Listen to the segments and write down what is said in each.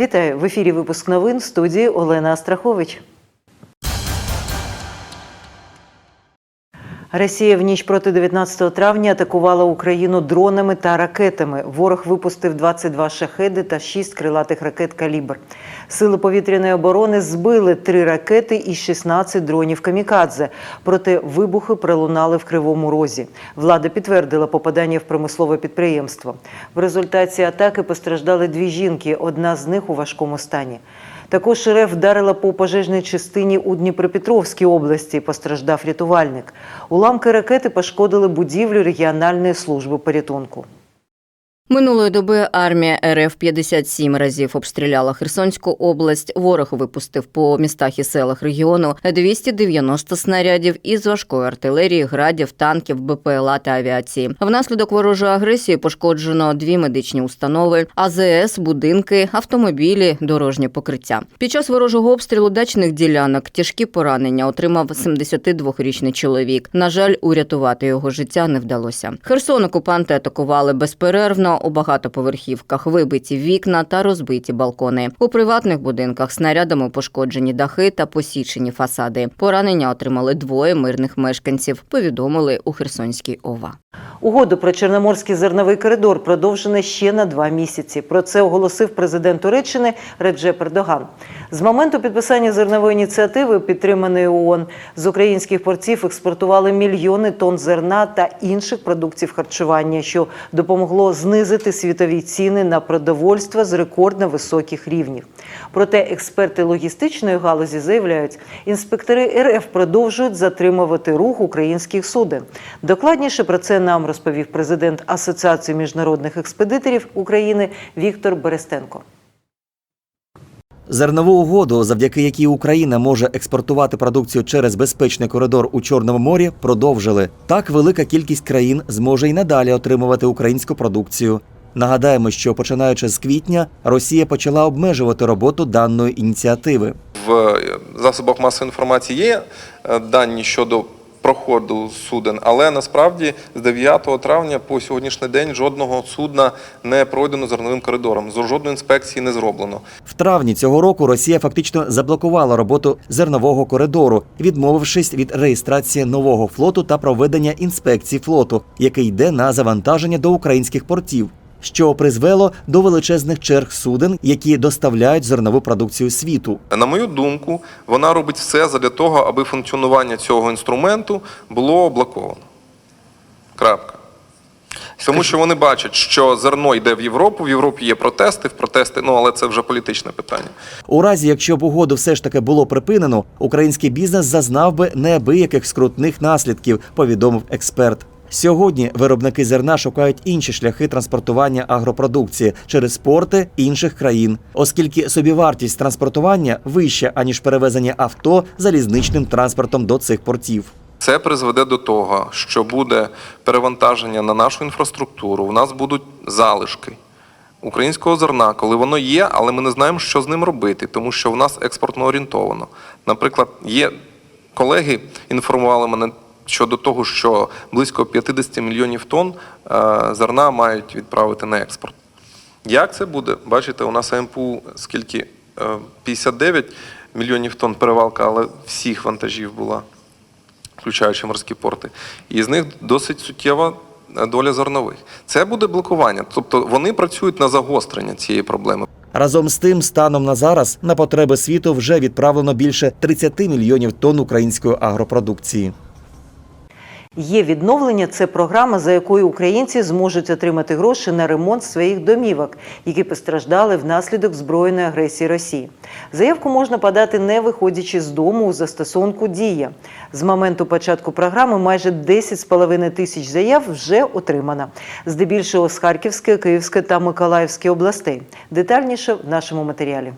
Вітаю в ефірі. Випуск новин студії Олена Астрахович. Росія в ніч проти 19 травня атакувала Україну дронами та ракетами. Ворог випустив 22 шахеди та 6 крилатих ракет «Калібр». Сили повітряної оборони збили 3 ракети і 16 дронів «Камікадзе». Проте вибухи пролунали в Кривому Розі. Влада підтвердила попадання в промислове підприємство. В результаті атаки постраждали дві жінки, одна з них у важкому стані. Також РФ вдарила по пожежній частині у Дніпропетровській області. Постраждав рятувальник. Уламки ракети пошкодили будівлю регіональної служби порятунку. Минулої доби армія РФ 57 разів обстріляла Херсонську область. Ворог випустив по містах і селах регіону 290 снарядів із важкої артилерії, градів, танків, БПЛА та авіації. Внаслідок ворожої агресії пошкоджено дві медичні установи, АЗС, будинки, автомобілі, дорожнє покриття. Під час ворожого обстрілу дачних ділянок тяжкі поранення отримав 72-річний чоловік. На жаль, урятувати його життя не вдалося. Херсон окупанти атакували безперервно. У багатоповерхівках вибиті вікна та розбиті балкони. У приватних будинках снарядами пошкоджені дахи та посічені фасади. Поранення отримали двоє мирних мешканців. Повідомили у Херсонській ОВА. Угоду про Чорноморський зерновий коридор продовжено ще на два місяці. Про це оголосив президент Туреччини Реджеп Ердоган. З моменту підписання зернової ініціативи, підтриманої ООН, з українських портів експортували мільйони тонн зерна та інших продуктів харчування, що допомогло знизити світові ціни на продовольство з рекордно високих рівнів. Проте експерти логістичної галузі заявляють, інспектори РФ продовжують затримувати рух українських суден. Докладніше про це нам розповів президент Асоціації міжнародних експедиторів України Віктор Берестенко. Зернову угоду, завдяки якій Україна може експортувати продукцію через безпечний коридор у Чорному морі, продовжили. Так велика кількість країн зможе й надалі отримувати українську продукцію. Нагадаємо, що починаючи з квітня Росія почала обмежувати роботу даної ініціативи. В засобах масової інформації є е, дані щодо проходу суден, але насправді з 9 травня по сьогоднішній день жодного судна не пройдено зерновим коридором. З жодної інспекції не зроблено. В травні цього року Росія фактично заблокувала роботу зернового коридору, відмовившись від реєстрації нового флоту та проведення інспекцій флоту, який йде на завантаження до українських портів. Що призвело до величезних черг суден, які доставляють зернову продукцію світу. На мою думку, вона робить все для того, аби функціонування цього інструменту було блоковано. Крапка. Тому що вони бачать, що зерно йде в Європу, в Європі є протести, в протести, ну але це вже політичне питання. У разі, якщо б угоду все ж таки було припинено, український бізнес зазнав би неабияких скрутних наслідків, повідомив експерт. Сьогодні виробники зерна шукають інші шляхи транспортування агропродукції через порти інших країн, оскільки собівартість транспортування вища аніж перевезення авто залізничним транспортом до цих портів. Це призведе до того, що буде перевантаження на нашу інфраструктуру. У нас будуть залишки українського зерна, коли воно є, але ми не знаємо, що з ним робити, тому що в нас експортно орієнтовано. Наприклад, є колеги, інформували мене щодо того, що близько 50 мільйонів тонн е, зерна мають відправити на експорт. Як це буде? Бачите, у нас АМПУ скільки? Е, 59 мільйонів тонн перевалка, але всіх вантажів була включаючи морські порти, і з них досить суттєва е, доля зернових. Це буде блокування. Тобто вони працюють на загострення цієї проблеми. Разом з тим, станом на зараз на потреби світу вже відправлено більше 30 мільйонів тонн української агропродукції. Є відновлення це програма, за якою українці зможуть отримати гроші на ремонт своїх домівок, які постраждали внаслідок збройної агресії Росії. Заявку можна подати не виходячи з дому у застосунку Дія. З моменту початку програми майже 10,5 тисяч заяв вже отримано. Здебільшого з Харківської, Київської та Миколаївської областей. Детальніше в нашому матеріалі.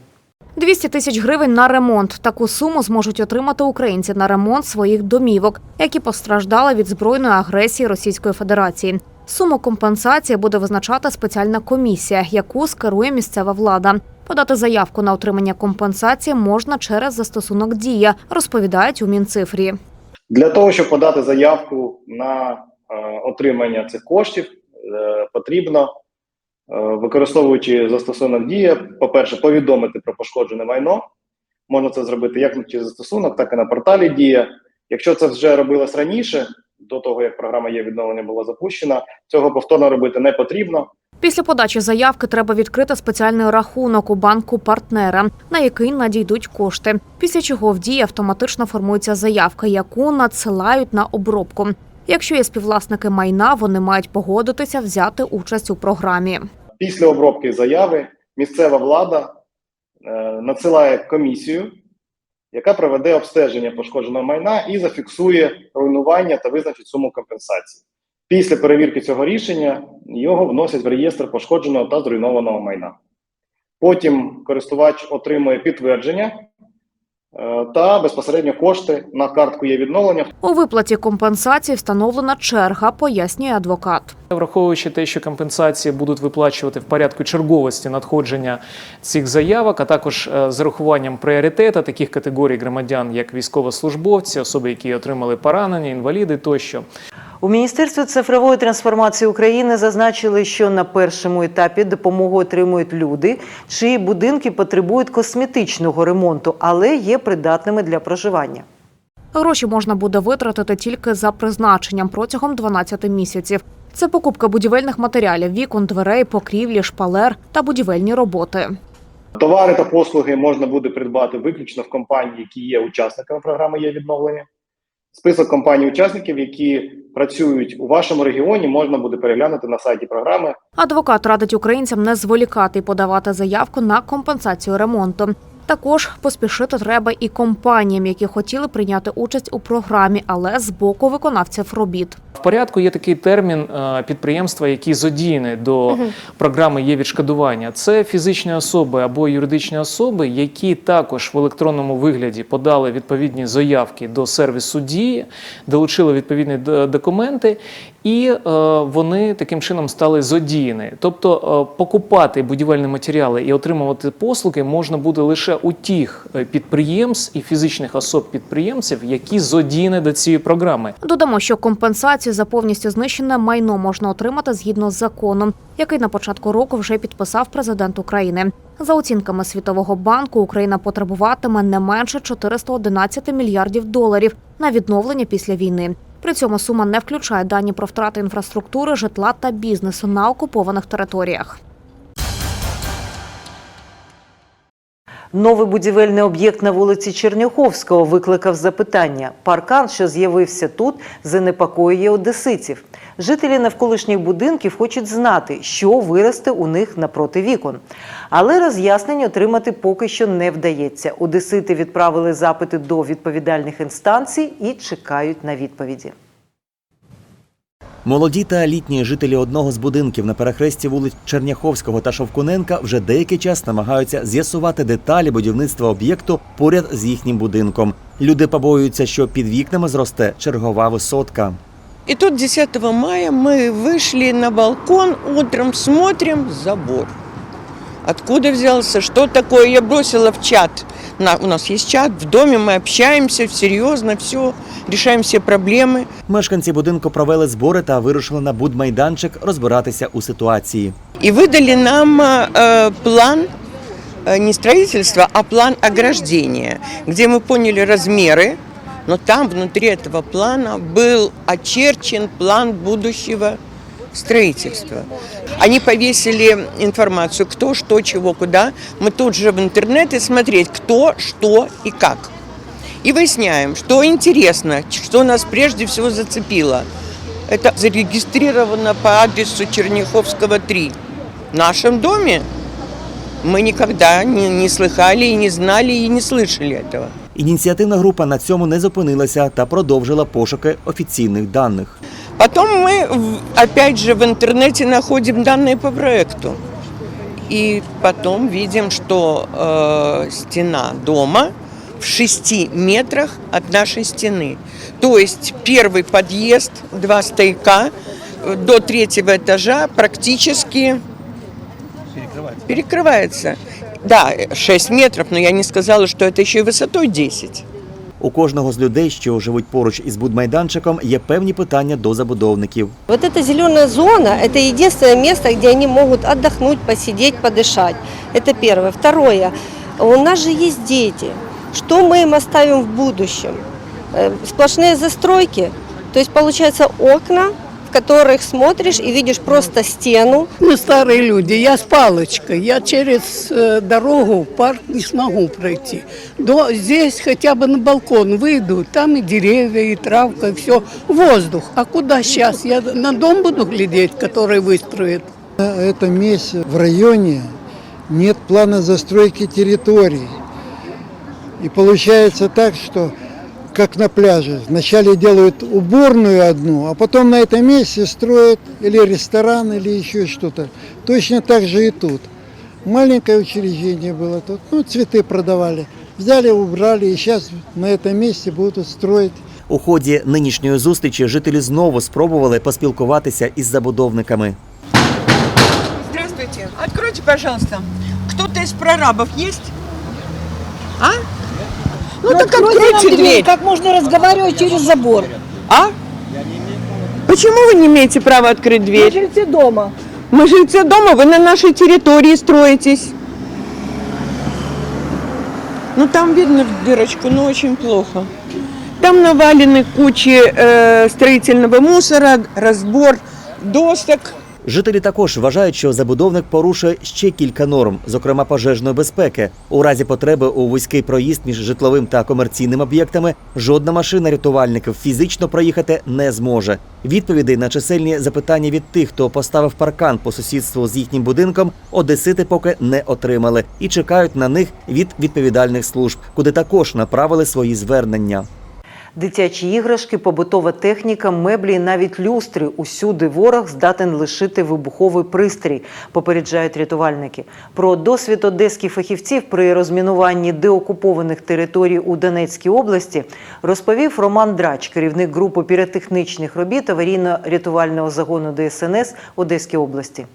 200 тисяч гривень на ремонт. Таку суму зможуть отримати українці на ремонт своїх домівок, які постраждали від збройної агресії Російської Федерації. Суму компенсації буде визначати спеціальна комісія, яку скерує місцева влада. Подати заявку на отримання компенсації можна через застосунок Дія, розповідають у Мінцифрі. Для того, щоб подати заявку на е, отримання цих коштів, е, потрібно використовуючи застосунок дія, по-перше, повідомити про пошкоджене майно. Можна це зробити як через застосунок, так і на порталі Дія. Якщо це вже робилось раніше, до того як програма є відновлення була запущена, цього повторно робити не потрібно. Після подачі заявки треба відкрити спеціальний рахунок у банку партнера, на який надійдуть кошти. Після чого в дії автоматично формується заявка, яку надсилають на обробку. Якщо є співвласники майна, вони мають погодитися взяти участь у програмі. Після обробки заяви місцева влада е, надсилає комісію, яка проведе обстеження пошкодженого майна і зафіксує руйнування та визначить суму компенсації. Після перевірки цього рішення його вносять в реєстр пошкодженого та зруйнованого майна. Потім користувач отримує підтвердження та безпосередньо кошти на картку є відновлення. У виплаті компенсації встановлена черга, пояснює адвокат. Враховуючи те, що компенсації будуть виплачувати в порядку черговості надходження цих заявок, а також е, з урахуванням пріоритету таких категорій громадян, як військовослужбовці, особи, які отримали поранення, інваліди тощо. У Міністерстві цифрової трансформації України зазначили, що на першому етапі допомогу отримують люди, чиї будинки потребують косметичного ремонту, але є придатними для проживання. Гроші можна буде витратити тільки за призначенням протягом 12 місяців. Це покупка будівельних матеріалів, вікон, дверей, покрівлі, шпалер та будівельні роботи. Товари та послуги можна буде придбати виключно в компанії, які є учасниками програми є відновлення. Список компаній-учасників, які працюють у вашому регіоні, можна буде переглянути на сайті програми. Адвокат радить українцям не зволікати і подавати заявку на компенсацію ремонту. Також поспішити треба і компаніям, які хотіли прийняти участь у програмі, але з боку виконавців робіт. В порядку є такий термін е, підприємства, які задіяні до програми є відшкодування. Це фізичні особи або юридичні особи, які також в електронному вигляді подали відповідні заявки до сервісу дії, долучили відповідні документи, і е, вони таким чином стали задіяні. Тобто е, покупати будівельні матеріали і отримувати послуги можна буде лише у тих е, підприємств і фізичних особ підприємців, які задіяні до цієї програми. Додамо, що компенсацію за повністю знищене майно можна отримати згідно з законом, який на початку року вже підписав президент України. За оцінками Світового банку, Україна потребуватиме не менше 411 мільярдів доларів на відновлення після війни. При цьому сума не включає дані про втрати інфраструктури, житла та бізнесу на окупованих територіях. Новий будівельний об'єкт на вулиці Черняховського викликав запитання. Паркан, що з'явився тут, занепокоює одеситів. Жителі навколишніх будинків хочуть знати, що виросте у них напроти вікон. Але роз'яснень отримати поки що не вдається. Одесити відправили запити до відповідальних інстанцій і чекають на відповіді. Молоді та літні жителі одного з будинків на перехресті вулиць Черняховського та Шовкуненка вже деякий час намагаються з'ясувати деталі будівництва об'єкту поряд з їхнім будинком. Люди побоюються, що під вікнами зросте чергова висотка. І тут 10 мая ми вийшли на балкон, утром смотрим забор Откуда взялся, что такое? Я бросила в чат. На, у нас есть чат, в доме мы общаемся, серьезно, все, решаем все проблемы. Мешканці будинку провели збори та вирушили на будмайданчик розбиратися у ситуації. И выдали нам э, план э, не строительства, а план ограждения, где мы поняли размеры, но там внутри этого плана был очерчен план будущего строительства. Они повесили информацию, кто, что, чего, куда. Мы тут же в интернете смотреть, кто, что и как. И выясняем, что интересно, что нас прежде всего зацепило. Это зарегистрировано по адресу Черняховского 3. В нашем доме мы никогда не, не слыхали и не знали и не слышали этого. Ініціативна група на цьому не зупинилася та продовжила пошуки офіційних даних. Потом мы опять же в интернете находим данные по проекту. И потом видим, что э, стена дома в 6 метрах от нашей стены. То есть первый подъезд, два стояка э, до третьего этажа практически перекрывается. Да, 6 метров, но я не сказала, что это еще и высотой 10. У кожного з людей, що живуть поруч із будмайданчиком, є певні питання до забудовників. Вот эта зеленая зона – это единственное место, где они могут отдохнуть, посидеть, подышать. Это первое. Второе. У нас же есть дети. Что мы им оставим в будущем? Э, Сплошные застройки. То есть, получается, окна, в Которых смотришь и видишь просто стену. Мы старые люди, я с палочкой, я через э, дорогу в парк не смогу пройти. До, здесь хотя бы на балкон выйду, там и деревья, и травка, и все, воздух. А куда сейчас? Я на дом буду глядеть, который выстроят? На этом месте в районе нет плана застройки территорий. И получается так, что как на пляже. Вначале делают уборную одну, а потом на этом месте строят или ресторан, или еще что-то. Точно так же и тут. Маленькое учреждение было тут, ну, цветы продавали. Взяли, убрали, и сейчас на этом месте будут строить У ході нинішньої зустрічі жителі знову спробували поспілкуватися із забудовниками. Здравствуйте. Откройте, пожалуйста. Кто-то из прорабов есть? А? Ну, так откройте дверь. Как можно разговаривать через забор? А? Почему вы не имеете права открыть дверь? Жильцы дома. Мы жильцы дома, вы на нашей территории строитесь. Ну там видно в дырочку, но очень плохо. Там навалены кучи э, строительного мусора, разбор досок. Жителі також вважають, що забудовник порушує ще кілька норм, зокрема пожежної безпеки. У разі потреби у вузький проїзд між житловим та комерційним об'єктами жодна машина рятувальників фізично проїхати не зможе. Відповідей на чисельні запитання від тих, хто поставив паркан по сусідству з їхнім будинком, одесити поки не отримали і чекають на них від відповідальних служб, куди також направили свої звернення. Дитячі іграшки, побутова техніка, меблі навіть люстри. Усюди ворог здатен лишити вибуховий пристрій, попереджають рятувальники. Про досвід одеських фахівців при розмінуванні деокупованих територій у Донецькій області розповів Роман Драч, керівник групи піротехнічних робіт аварійно-рятувального загону ДСНС Одеської області.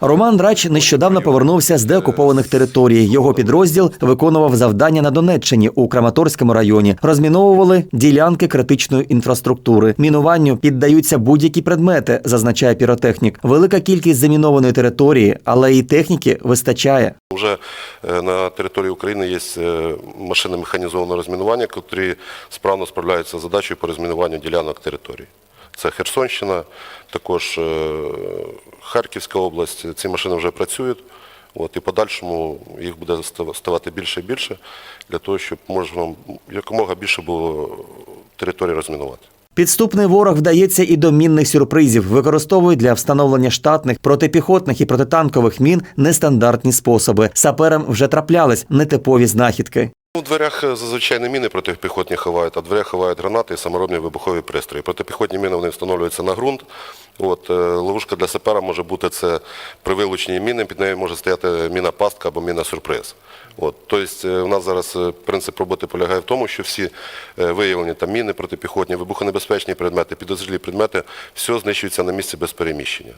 Роман Драч нещодавно повернувся з деокупованих територій. Його підрозділ виконував завдання на Донеччині у Краматорському районі. Розміновували ділянки критичної інфраструктури. Мінуванню піддаються будь-які предмети, зазначає піротехнік. Велика кількість замінованої території, але і техніки вистачає. Вже е, на території України є е, машини механізованого розмінування, які справно справляються з задачею по розмінуванню ділянок території. Це Херсонщина, також е, Харківська область. Ці машини вже працюють. От, і подальшому їх буде ставати більше і більше для того, щоб можна якомога більше було території розмінувати. Підступний ворог вдається і до мінних сюрпризів, використовує для встановлення штатних протипіхотних і протитанкових мін нестандартні способи. Саперам вже траплялись нетипові знахідки. У дверях е, зазвичай не міни протипіхотні ховають, а в дверях ховають гранати і саморобні вибухові пристрої. Протипіхотні міни вони встановлюються на ґрунт. От, е, ловушка для сапера може бути це при вилученні міни, під нею може стояти міна пастка або міна сюрприз. От, тобто е, у нас зараз принцип роботи полягає в тому, що всі виявлені там міни, протипіхотні, вибухонебезпечні предмети, підозрілі предмети, все знищується на місці без переміщення.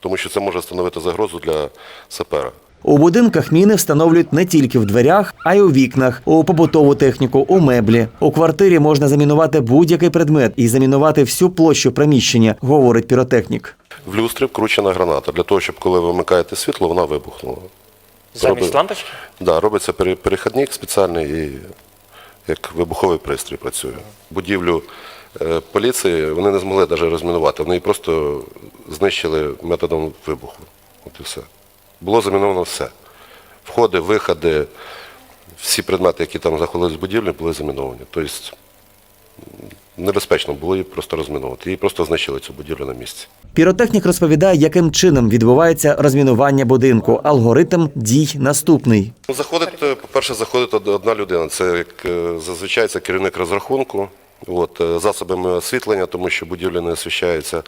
Тому що це може становити загрозу для сапера. У будинках міни встановлюють не тільки в дверях, а й у вікнах, у побутову техніку, у меблі. У квартирі можна замінувати будь-який предмет і замінувати всю площу приміщення, говорить піротехнік. В люстрі вкручена граната для того, щоб коли ви вимикаєте світло, вона вибухнула. Замість Роби- лампочки? Да, робиться перехідник спеціальний і як вибуховий пристрій працює. Будівлю е, поліції вони не змогли навіть розмінувати, вони її просто знищили методом вибуху. От і все. Було заміновано все. Входи, виходи, всі предмети, які там знаходились в будівлі, були заміновані. Тобто небезпечно було її просто розміновувати. Її просто знищили цю будівлю на місці. Піротехнік розповідає, яким чином відбувається розмінування будинку. Алгоритм дій наступний. Ну, Заходить, е, по-перше, заходить одна людина. Це як е, зазвичай це керівник розрахунку. От, е, засобами освітлення, тому що будівля не освіщається.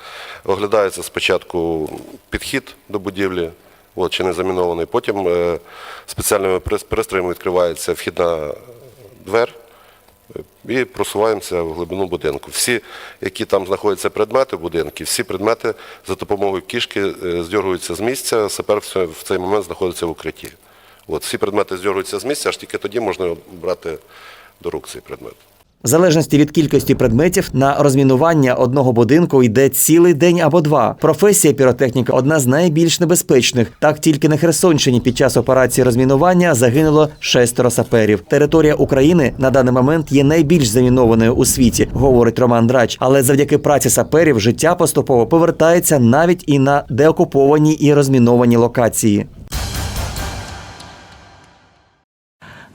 Оглядається спочатку підхід до будівлі, от, чи не замінований. Потім е, спеціальними прис- пристроями відкривається вхідна двер е, і просуваємося в глибину будинку. Всі, які там знаходяться предмети в будинку, всі предмети за допомогою кішки е, здергуються з місця, сапер в цей момент знаходиться в укритті. От, всі предмети здергуються з місця, аж тільки тоді можна брати до рук цей предмет. В залежності від кількості предметів на розмінування одного будинку йде цілий день або два. Професія піротехніка одна з найбільш небезпечних. Так тільки на Херсонщині під час операції розмінування загинуло шестеро саперів. Територія України на даний момент є найбільш замінованою у світі, говорить Роман Драч. Але завдяки праці саперів життя поступово повертається навіть і на деокуповані і розміновані локації.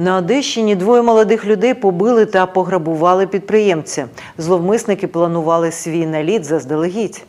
На Одещині двоє молодих людей побили та пограбували підприємця. Зловмисники планували свій наліт заздалегідь.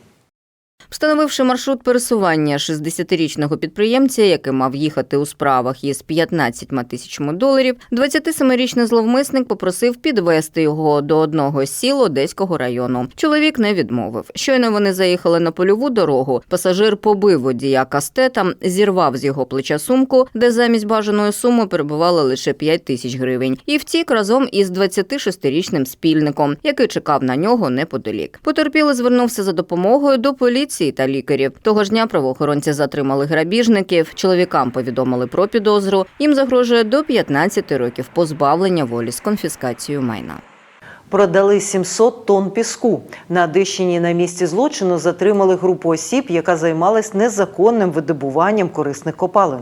Встановивши маршрут пересування 60-річного підприємця, який мав їхати у справах із 15 тисячами доларів, 27-річний зловмисник попросив підвести його до одного з сіл Одеського району. Чоловік не відмовив. Щойно вони заїхали на польову дорогу. Пасажир побив водія кастетом, зірвав з його плеча сумку, де замість бажаної суми перебувало лише 5 тисяч гривень, і втік разом із 26-річним спільником, який чекав на нього неподалік. Потерпілий звернувся за допомогою до поліції та лікарів. Того ж дня правоохоронці затримали грабіжників. Чоловікам повідомили про підозру. Їм загрожує до 15 років позбавлення волі з конфіскацією майна. Продали 700 тонн піску. На Одещині на місці злочину затримали групу осіб, яка займалась незаконним видобуванням корисних копалин.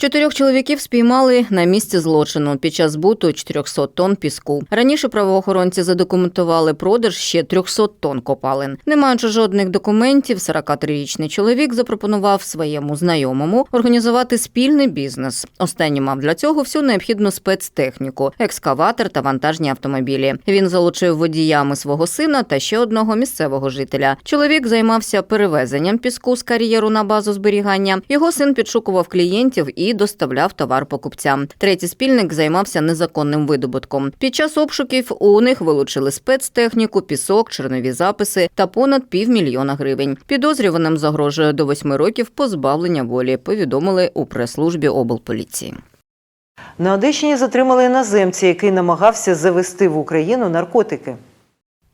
Чотирьох чоловіків спіймали на місці злочину під час збуту 400 тонн піску. Раніше правоохоронці задокументували продаж ще 300 тонн копалин. Не маючи жодних документів, 43-річний чоловік запропонував своєму знайомому організувати спільний бізнес. Останній мав для цього всю необхідну спецтехніку, екскаватор та вантажні автомобілі. Він залучив водіями свого сина та ще одного місцевого жителя. Чоловік займався перевезенням піску з кар'єру на базу зберігання. Його син підшукував клієнтів і доставляв товар покупцям. Третій спільник займався незаконним видобутком. Під час обшуків у них вилучили спецтехніку, пісок, чернові записи та понад півмільйона гривень. Підозрюваним загрожує до восьми років позбавлення волі. Повідомили у прес-службі облполіції. На Одещині затримали іноземця, який намагався завести в Україну наркотики.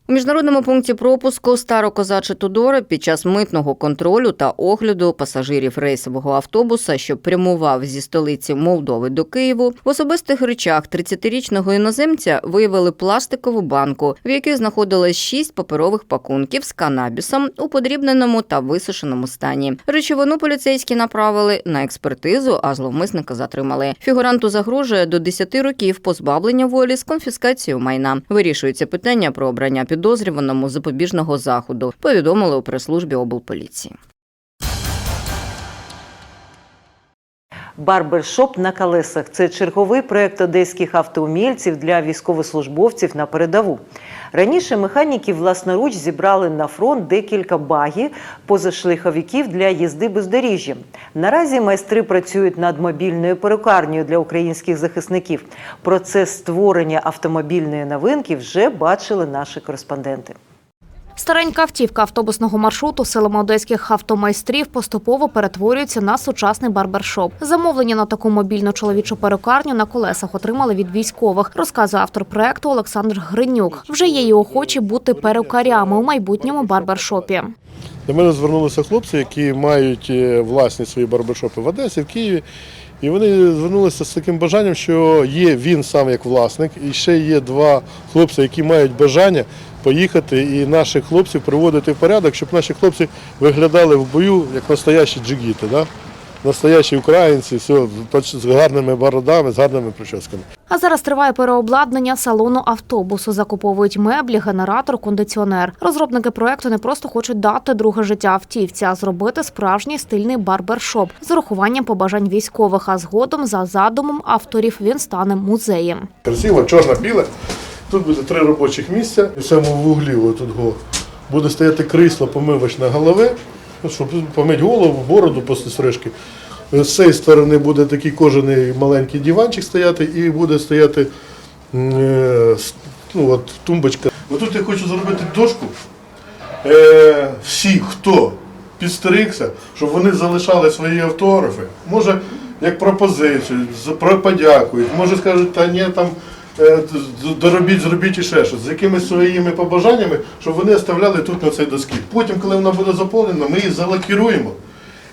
У міжнародному пункті пропуску Старокозаче Тудора під час митного контролю та огляду пасажирів рейсового автобуса, що прямував зі столиці Молдови до Києву, в особистих речах 30-річного іноземця виявили пластикову банку, в якій знаходилось шість паперових пакунків з канабісом у подрібненому та висушеному стані. Речовину поліцейські направили на експертизу, а зловмисника затримали. Фігуранту загрожує до 10 років позбавлення волі з конфіскацією майна. Вирішується питання про обрання підозрюваному запобіжного заходу. Повідомили у прес-службі облполіції. Барбершоп на колесах це черговий проект одеських автоумільців для військовослужбовців на передову. Раніше механіки власноруч зібрали на фронт декілька багів позашлиховиків для їзди бездоріжжям. Наразі майстри працюють над мобільною перукарнею для українських захисників. Процес створення автомобільної новинки вже бачили наші кореспонденти. Старенька автівка автобусного маршруту силами одеських автомайстрів поступово перетворюється на сучасний барбершоп. Замовлення на таку мобільну чоловічу перукарню на колесах отримали від військових, розказує автор проекту Олександр Гринюк. Вже є й охочі бути перукарями у майбутньому барбершопі. До мене звернулися хлопці, які мають е, власні свої барбершопи в Одесі, в Києві. І вони звернулися з таким бажанням, що є він сам як власник, і ще є два хлопці, які мають бажання поїхати і наших хлопців приводити в порядок, щоб наші хлопці виглядали в бою як настоящі джигіти, да? настоящі українці, все, з гарними бородами, з гарними прическами. А зараз триває переобладнання салону автобусу. Закуповують меблі, генератор, кондиціонер. Розробники проекту не просто хочуть дати друге життя автівці, а зробити справжній стильний барбершоп з урахуванням побажань військових. А згодом за задумом авторів він стане музеєм. Красиво, чорно-біле. Тут буде три робочих місця. В цьому вуглі отут го, буде стояти крісло помивочне голови, ну, щоб помити голову, бороду після стрижки. З цієї сторони буде такий кожаний маленький диванчик стояти і буде стояти е, ну, от, тумбочка. Отут я хочу зробити дошку. Е, всі, хто підстригся, щоб вони залишали свої автографи. Може, як пропозицію, подякують, може скажуть, та ні, там доробіть, зробіть і ще щось, з якимись своїми побажаннями, щоб вони оставляли тут на цій доскі. Потім, коли вона буде заповнена, ми її залакіруємо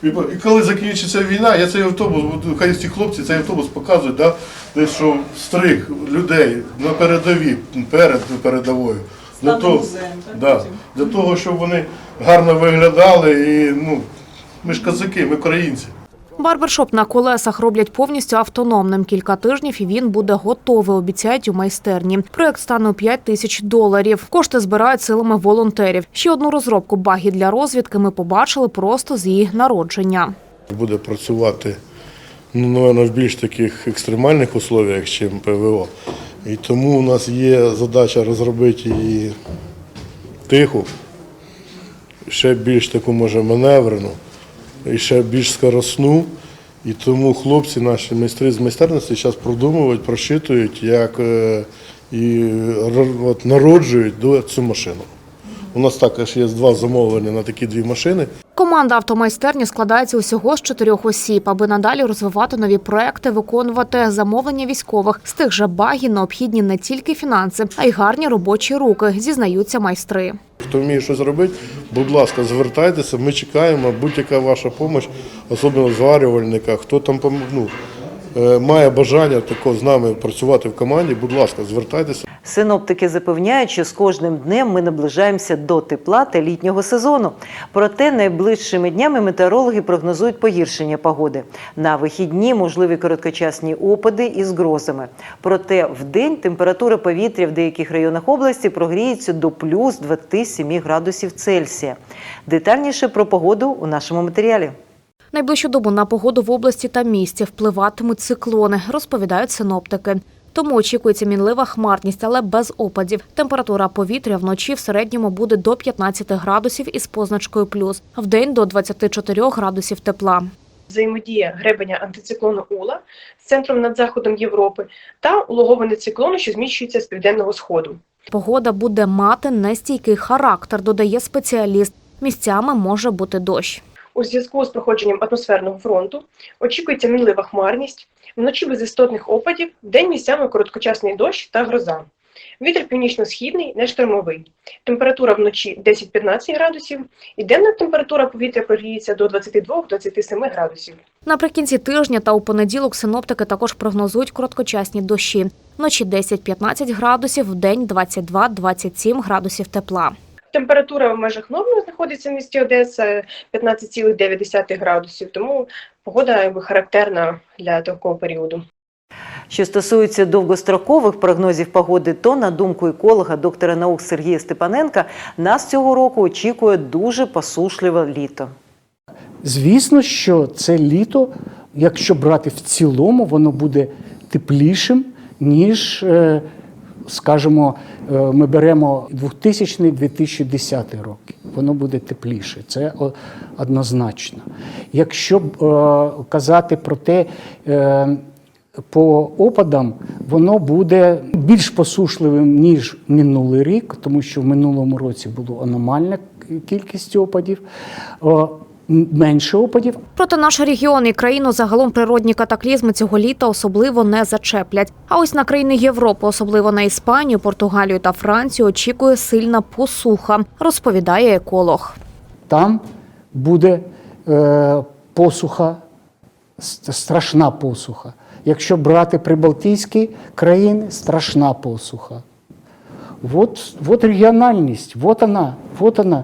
І, коли закінчиться війна, я цей автобус, буду- хай ці хлопці цей автобус показують, да, десь що стриг людей на передовій, перед передовою. Для того, да, для того, щоб вони гарно виглядали і ну, ми ж козаки, ми українці. Барбершоп на колесах роблять повністю автономним. Кілька тижнів і він буде готовий, обіцяють у майстерні. Проект стане у 5 тисяч доларів. Кошти збирають силами волонтерів. Ще одну розробку багі для розвідки ми побачили просто з її народження. Буде працювати ну, напевно, в більш таких екстремальних условіях, ніж ПВО. І тому у нас є задача розробити її тиху, ще більш таку, може, маневрену, і ще більш скоросну. І тому хлопці, наші майстри з майстерності, зараз продумують, прошитують, як е, і от, народжують цю машину. У нас також є два замовлення на такі дві машини. Команда автомайстерні складається усього з чотирьох осіб, аби надалі розвивати нові проекти, виконувати замовлення військових. З тих же багі необхідні не тільки фінанси, а й гарні робочі руки, зізнаються майстри. Хто вміє щось робити, будь ласка, звертайтеся, ми чекаємо, будь-яка ваша допомога, особливо зварювальника, хто там пом- ну, е, має бажання тако з нами працювати в команді, будь ласка, звертайтеся. Синоптики запевняють, що з кожним днем ми наближаємося до тепла та літнього сезону. Проте найближчими днями метеорологи прогнозують погіршення погоди. На вихідні можливі короткочасні опади із грозами. Проте в день температура повітря в деяких районах області прогріється до плюс 27 градусів Цельсія. Детальніше про погоду у нашому матеріалі. Найближчу добу на погоду в області та місті впливатимуть циклони, розповідають синоптики. Тому очікується мінлива хмарність, але без опадів. Температура повітря вночі в середньому буде до 15 градусів із позначкою плюс, вдень до 24 градусів тепла. взаємодія гребеня антициклону Ула з центром над заходом Європи та улоговане циклону, що зміщується з південного сходу. Погода буде мати нестійкий характер, додає спеціаліст. Місцями може бути дощ. У зв'язку з проходженням атмосферного фронту очікується мінлива хмарність, вночі без істотних опадів, вдень місцями короткочасний дощ та гроза. Вітер північно-східний, не штормовий. Температура вночі 10-15 градусів, і денна температура повітря прогріється до 22-27 градусів. Наприкінці тижня та у понеділок синоптики також прогнозують короткочасні дощі. Вночі 10-15 градусів, вдень 22-27 градусів тепла. Температура в межах норми знаходиться в місті Одеса 15,9 градусів, тому погода якби, характерна для такого періоду. Що стосується довгострокових прогнозів погоди, то на думку еколога, доктора наук Сергія Степаненка, нас цього року очікує дуже посушливе літо. Звісно, що це літо, якщо брати в цілому, воно буде теплішим, ніж, е, скажімо, е, ми беремо 2000-2010 роки. Воно буде тепліше, це однозначно. Якщо е, казати про те, е, по опадам воно буде більш посушливим, ніж минулий рік, тому що в минулому році було аномальна кількість опадів. Менше опадів, Проте наш регіон і країну загалом природні катаклізми цього літа особливо не зачеплять. А ось на країни Європи, особливо на Іспанію, Португалію та Францію, очікує сильна посуха, розповідає еколог. там буде е, посуха, страшна посуха. Якщо брати прибалтійські країни, страшна посуха. Вот, вот регіональність, вот вона, вот вона.